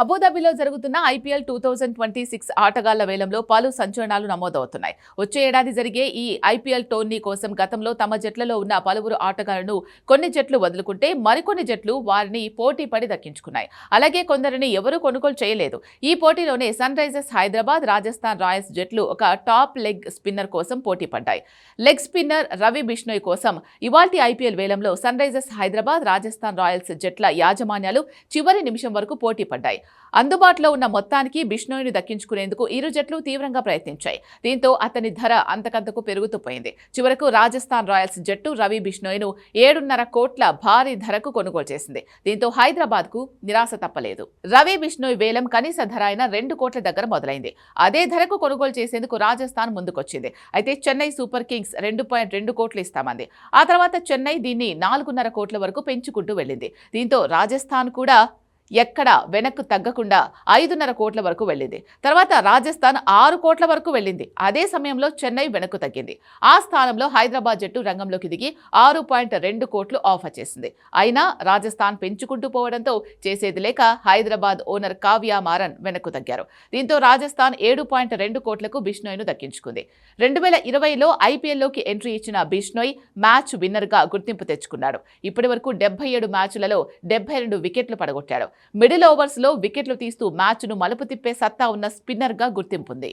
అబుదాబిలో జరుగుతున్న IPL two thousand twenty six ఆటగాళ్ళ వేలంలో పలు సంచలనాలు నమోదవుతున్నాయి. వచ్చే ఏడాది జరిగే ఈ ఐపీఎల్ టోర్నీ కోసం గతంలో తమ జట్లలో ఉన్న పలువురు ఆటగాళ్ళను కొన్ని జట్లు వదులుకుంటే మరికొన్ని జట్లు వారిని పోటీ పడి దక్కించుకున్నాయి. అలాగే కొందరిని ఎవరూ కొనుగోలు చేయలేదు. ఈ పోటీలోనే Sunrisers Hyderabad Rajasthan Royals జట్లు ఒక టాప్ లెగ్ స్పిన్నర్ కోసం పోటీ పడ్డాయి. లెగ్ స్పిన్నర్ రవి బిష్ణోయ్ కోసం ఇవాల్టి ఐపీఎల్ వేలంలో Sunrisers Hyderabad Rajasthan Royals జట్ల యాజమాన్యాలు చివరి నిమిషం వరకు పోటీ పడ్డాయి. అందుబాటులో ఉన్న మొత్తానికి బిష్ణోయిని దక్కించుకునేందుకు ఇరు జట్లు తీవ్రంగా ప్రయత్నించాయి. దీంతో అతని ధర అంతకంతకు పెరుగుతూ పోయింది. చివరకు రాజస్థాన్ రాయల్స్ జట్టు రవి బిష్ణోయిను ఏడున్నర కోట్ల భారీ ధరకు కొనుగోలు చేసింది. దీంతో హైదరాబాద్కు నిరాశ తప్పలేదు. రవి బిష్ణోయ్ వేలం కనీస ధర అయిన రెండు కోట్ల దగ్గర మొదలైంది. అదే ధరకు కొనుగోలు చేసేందుకు రాజస్థాన్ ముందుకొచ్చింది. అయితే చెన్నై సూపర్ కింగ్స్ రెండు పాయింట్ రెండు కోట్లు ఇస్తామంది. ఆ తర్వాత చెన్నై దీన్ని నాలుగున్నర కోట్ల వరకు పెంచుకుంటూ వెళ్ళింది. దీంతో రాజస్థాన్ కూడా ఎక్కడ వెనక్కు తగ్గకుండా ఐదున్నర కోట్ల వరకు వెళ్ళింది. తర్వాత రాజస్థాన్ ఆరు కోట్ల వరకు వెళ్ళింది. అదే సమయంలో చెన్నై వెనక్కు తగ్గింది. ఆ స్థానంలో హైదరాబాద్ జట్టు రంగంలోకి దిగి ఆరు పాయింట్ రెండు కోట్లు ఆఫర్ చేసింది. అయినా రాజస్థాన్ పెంచుకుంటూ పోవడంతో చేసేది లేక హైదరాబాద్ ఓనర్ కావ్య మారన్ వెనక్కు తగ్గారు. దీంతో రాజస్థాన్ ఏడు పాయింట్ రెండు కోట్లకు బిష్నోయ్ను దక్కించుకుంది. రెండు వేల ఇరవైలో ఐపీఎల్లోకి ఎంట్రీ ఇచ్చిన బిష్నోయ్ మ్యాచ్ విన్నర్గా గుర్తింపు తెచ్చుకున్నాడు. ఇప్పటి వరకు డెబ్బై ఏడు మ్యాచ్లలో డెబ్బై రెండు వికెట్లు పడగొట్టాడు. మిడిల్ ఓవర్స్లో వికెట్లు తీస్తూ మ్యాచ్ను మలుపు తిప్పే సత్తా ఉన్న స్పిన్నర్గా గుర్తింపుంది